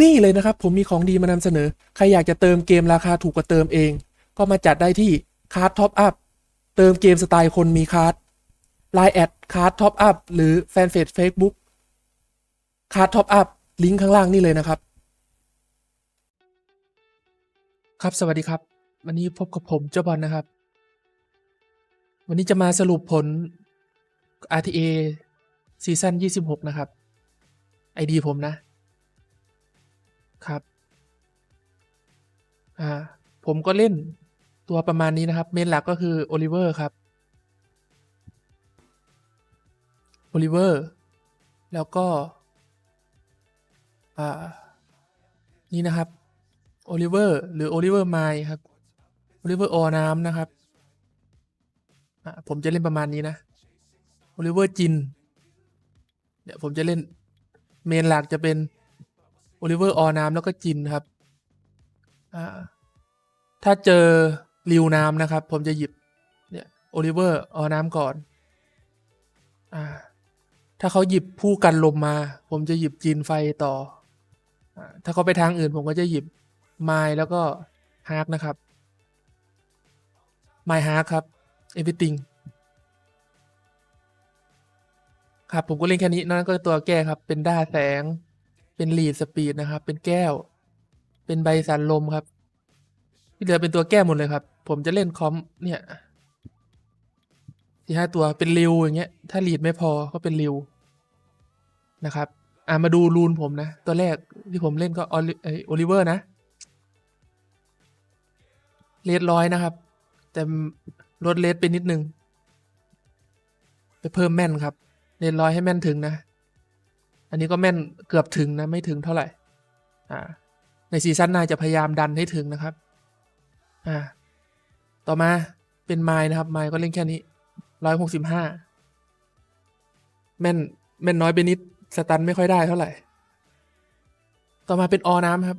นี่เลยนะครับผมมีของดีมานำเสนอ ใครอยากจะเติมเกมราคาถูกกว่าเติมเอง ก็มาจัดได้ที่คาร์ดท็อปอัพเติมเกมสไตล์คนมีคาร์ดไลน์แอดคาร์ดท็อปอัพหรือแฟนเพจ Facebook คาร์ดท็อปอัพลิงก์ข้างล่างนี่เลยนะครับ ครับสวัสดีครับ วันนี้พบกับผมเจ้าบอลนะครับ วันนี้จะมาสรุปผล RTA ซีซั่น26 นะครับ ID ผมนะ ครับ อ่า ผมก็เล่นตัวประมาณนี้นะครับ เมนหลักก็คือโอลิเวอร์ครับ โอลิเวอร์ แล้วก็ อ่า นี่นะครับ โอลิเวอร์ หรือโอลิเวอร์ไมล์ครับ โอลิเวอร์ออน้ำนะครับ อ่าผมจะเล่นประมาณนี้นะ โอลิเวอร์จิน เดี๋ยวผมจะเล่น เมนหลักจะเป็น โอลิเวอร์ออน้ำแล้วก็จินครับ อ่า ถ้าเจอริวน้ำนะครับ ผมจะหยิบ เนี่ยโอลิเวอร์ออน้ำก่อน อ่า ถ้าเขาหยิบผู้กันลมมา ผมจะหยิบจินไฟต่ออถ้าเขาไปทางอื่น ผมก็จะหยิบไมล์แล้วก็ฮาร์กนะครับไมล์ฮาร์กครับ everything ครับ ผมก็เล่นแค่นี้นั่นก็ตัวแก้ครับ เป็นด้าแสง เป็นลีดสปีดนะครับ เป็นแก้ว เป็นใบสันลมครับ ที่เหลือเป็นตัวแก้หมดเลยครับ ผมจะเล่นคอมเนี่ยสี่ห้าตัวเป็นริวอย่างเงี้ย ถ้าลีดไม่พอก็เป็นริวนะครับ อ่ามาดูรูนผมนะ ตัวแรกที่ผมเล่นก็อโอลิเวอร์นะเลดร้อยนะครับ แต่ลดเลดไปนิดนึง ไปเพิ่มแม่นครับเลดร้อยให้แม่นถึงนะ อันนี้ก็แม่นเกือบถึงนะไม่ถึงเท่าไหร่อ่าในซีซั่นหน้าจะพยายามดันให้ถึงนะครับอ่าต่อมาเป็นไมล์นะครับไมล์ก็เล่นแค่นี้ร้อยหกสิบห้าแม่นแม่นน้อยไปนิดสตันไม่ค่อยได้เท่าไหร่ ต่อมาเป็นออน้ำครับ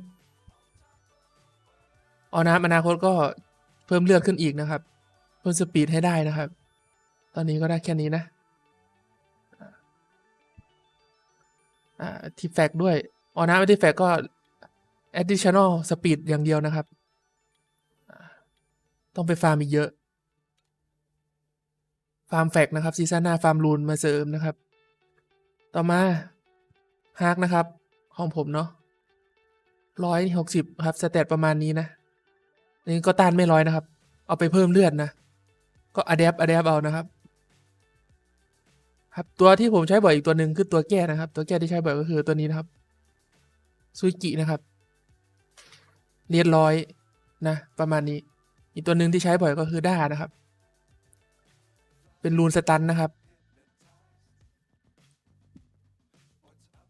ออน้ำอนาคตก็เพิ่มเลือดขึ้นอีกนะครับ เพิ่มสปีดให้ได้นะครับ ตอนนี้ก็ได้แค่นี้นะ อ่าทีแฟกด้วยออน้ำไม่ได้แฟกก็ additional speed อย่างเดียวนะครับ ต้องไปฟาร์มอีกเยอะ ฟาร์มแฟกนะครับซีซั่นหน้าฟาร์มรูนมาเสริมนะครับ ต่อมาฮาร์กนะครับ ของผมเนาะร้อยหกสิบครับสเตตประมาณนี้นะนนี้ก็ต้านไม่ร้อยนะครับ เอาไปเพิ่มเลือดนะ ก็อะแดปอะแดปเอานะครับ ครับตัวที่ผมใช้บ่อยอีกตัวหนึ่งคือตัวแก้นะครับ ตัวแก้ที่ใช้บ่อยก็คือตัวนี้นะครับซูกินะครับเรียนร้อยนะ ประมาณนี้ อีกตัวหนึ่งที่ใช้บ่อยก็คือด้านะครับ เป็นรูนสตันนะครับ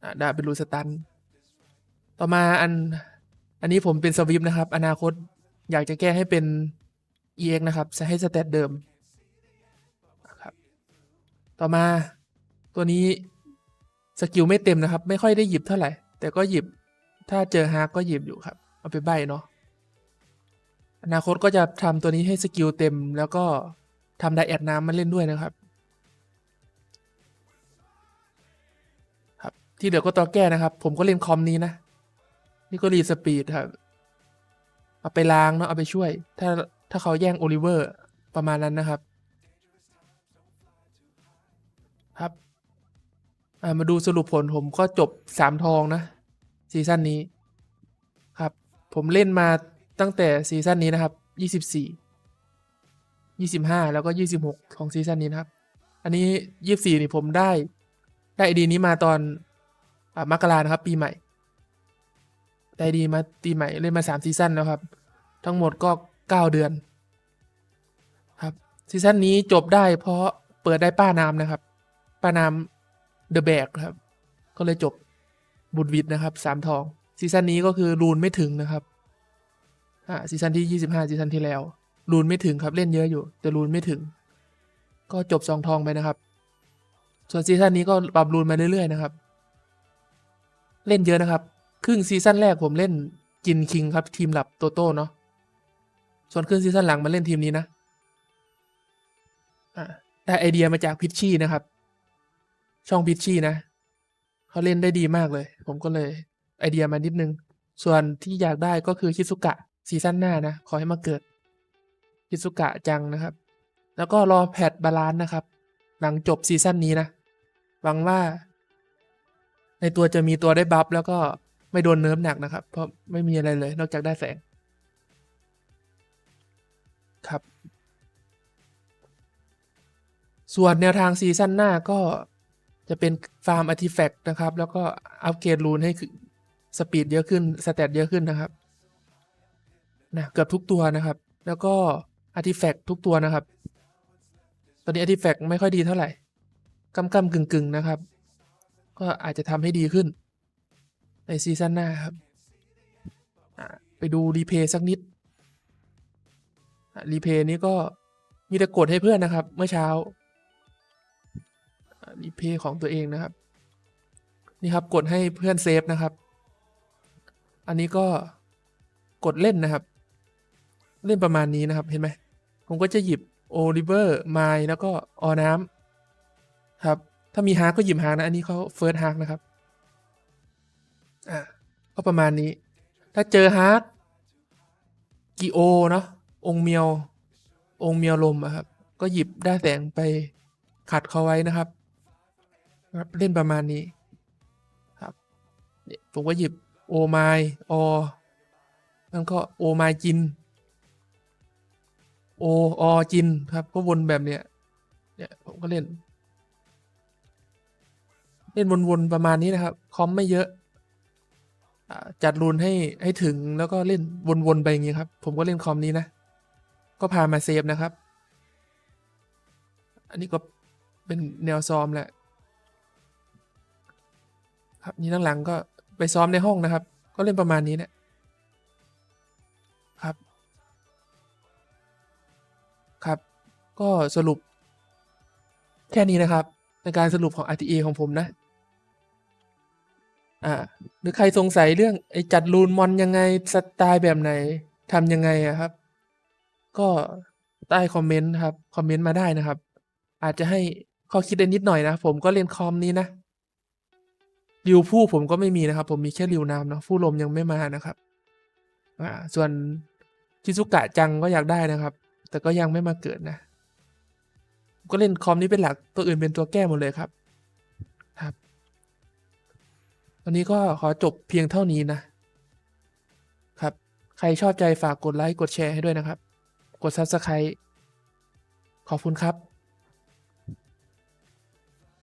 อะด้าเป็นรูนสตัน ต่อมาอัน อันนี้ผมเป็นสวิปนะครับ อนาคตอยากจะแก้ให้เป็น EX นะครับ จะให้สเตตเดิมนะครับ ต่อมา ตัวนี้สกิลไม่เต็มนะครับ ไม่ค่อยได้หยิบเท่าไหร่ แต่ก็หยิบถ้าเจอฮาร์กก็หยิบอยู่ครับ เอาไปใบเนาะอนาคตก็จะทำตัวนี้ให้สกิลเต็ม แล้วก็ทำไดแอดน้ำมาเล่นด้วยนะครับ ครับ ที่เหลือก็ตัวแก้นะครับ ผมก็เล่นคอมนี้นะ นี่ก็รีสปีดครับ เอาไปล้างเนาะเอาไปช่วย ถ้าถ้าเขาแย่งโอลิเวอร์ประมาณนั้นนะครับ ครับ อ่ามาดูสรุปผลผมก็จบสามทองนะซีซั่นนี้ ครับ ผมเล่นมาตั้งแต่ซีซั่นนี้นะครับยี่สิบสี่ยี่สิบห้าแล้วก็ยี่สิบหกของซีซั่นนี้นะครับ อันนี้ยี่สิบสี่นี่ผมได้ ได้ไอดีนี้มาตอนอมกรานะครับ ปีใหม่ ได้ดีมาปีใหม่เล่นมาสามซีซั่นแล้วครับ ทั้งหมดก็เก้าเดือน ครับซีซั่นนี้จบได้เพราะเปิดได้ป้าน้ำนะครับ ป้าน้ำ เดอะแบกครับ ก็เลยจบบุญวิทนะครับสามทอง ซีซั่นนี้ก็คือรูนไม่ถึงนะครับอ่าซีซั่นที่ยี่สิบห้าซีซั่นที่แล้วรูนไม่ถึงครับเล่นเยอะอยู่ แต่รูนไม่ถึง ก็จบสองทองไปนะครับ ส่วนซีซั่นนี้ก็ปรับรูนมาเรื่อยๆนะครับ เล่นเยอะนะครับ ครึ่งซีซั่นแรกผมเล่นจินคิงครับทีมหลับโตโต้เนาะส่วนครึ่งซีซั่นหลังมาเล่นทีมนี้นะอ่าได้ไอเดียมาจากพิชชี่นะครับ ช่องพิชชี่นะเขาเล่นได้ดีมากเลย ผมก็เลยไอเดียมานิดนึง ส่วนที่อยากได้ก็คือคิสุกะซีซั่นหน้านะ ขอให้มาเกิดคิสุกะจังนะครับ แล้วก็รอแพทบาลานซ์นะครับ หลังจบซีซั่นนี้นะหวังว่า ในตัวจะมีตัวได้บัฟแล้วก็ไม่โดนเนิร์ฟหนักนะครับ เพราะไม่มีอะไรเลย นอกจากได้แสง ครับ ส่วนแนวทางซีซั่นหน้าก็ จะเป็นฟาร์มอาร์ติแฟกต์นะครับ แล้วก็อัปเกรดรูนให้สปีดเยอะขึ้นสเตตเยอะขึ้นนะครับนะเกือบทุกตัวนะครับ แล้วก็อาร์ติแฟกต์ทุกตัวนะครับ ตอนนี้อาร์ติแฟกต์ไม่ค่อยดีเท่าไหร่กำกำกึ่งกึ่งๆนะครับ ก็อาจจะทำให้ดีขึ้น ในซีซั่นหน้าครับ ไปดูรีเพย์สักนิดรีเพย์นี้ก็มีแต่กดให้เพื่อนนะครับ เมื่อเช้า รีเพย์ของตัวเองนะครับ นี่ครับกดให้เพื่อนเซฟนะครับ อันนี้ก็กดเล่นนะครับ เล่นประมาณนี้นะครับเห็นไหมผมก็จะหยิบโอลิเวอร์ไมล์แล้วก็ออน้ำครับ ถ้ามีฮาร์กก็หยิบฮาร์กนะ อันนี้เขาเฟิร์สฮาร์กนะครับ อ่าก็ประมาณนี้ ถ้าเจอฮาร์กกิโอเนาะองเมียว องเมียวลมอะครับ ก็หยิบได้าแสงไปขัดเขาไว้นะครับ ครับเล่นประมาณนี้ครับเนี่ยผมก็หยิบโอไมออแล้วก็โอไมจินโอออจินครับ ก็วนแบบเนี้ยเนี่ยผมก็เล่น เล่นวนๆประมาณนี้นะครับ คอมไม่เยอะจัดรูนให้ให้ถึงแล้วก็เล่นวนๆไปอย่างนี้ครับ ผมก็เล่นคอมนี้นะ ก็พามาเซฟนะครับ อันนี้ก็เป็นแนวซ้อมแหละ ครับนี่หลังก็ไปซ้อมในห้องนะครับ ก็เล่นประมาณนี้เนะครับ ครับ ก็สรุป แค่นี้นะครับ ในการสรุปของ RTA ของผมนะ อ่า หรือใครสงสัยเรื่องไอ้จัดรูนมอนยังไงสไตล์แบบไหนทำยังไงอะครับ ก็ใต้คอมเมนต์ครับ คอมเมนต์มาได้นะครับ อาจจะให้ข้อคิดได้นิดหน่อยนะ ผมก็เล่นคอมนี้นะ ริวผู้ผมก็ไม่มีนะครับ ผมมีแค่ริวน้ำเนาะผู้ลมยังไม่มานะครับอ่าส่วนชิซุกะจังก็อยากได้นะครับ แต่ก็ยังไม่มาเกิดนะ ก็เล่นคอมนี้เป็นหลักตัวอื่นเป็นตัวแก้หมดเลยครับครับวันนี้ก็ขอจบเพียงเท่านี้นะครับ ใครชอบใจฝากกดไลค์กดแชร์ให้ด้วยนะครับ กด Subscribe ขอบคุณครับ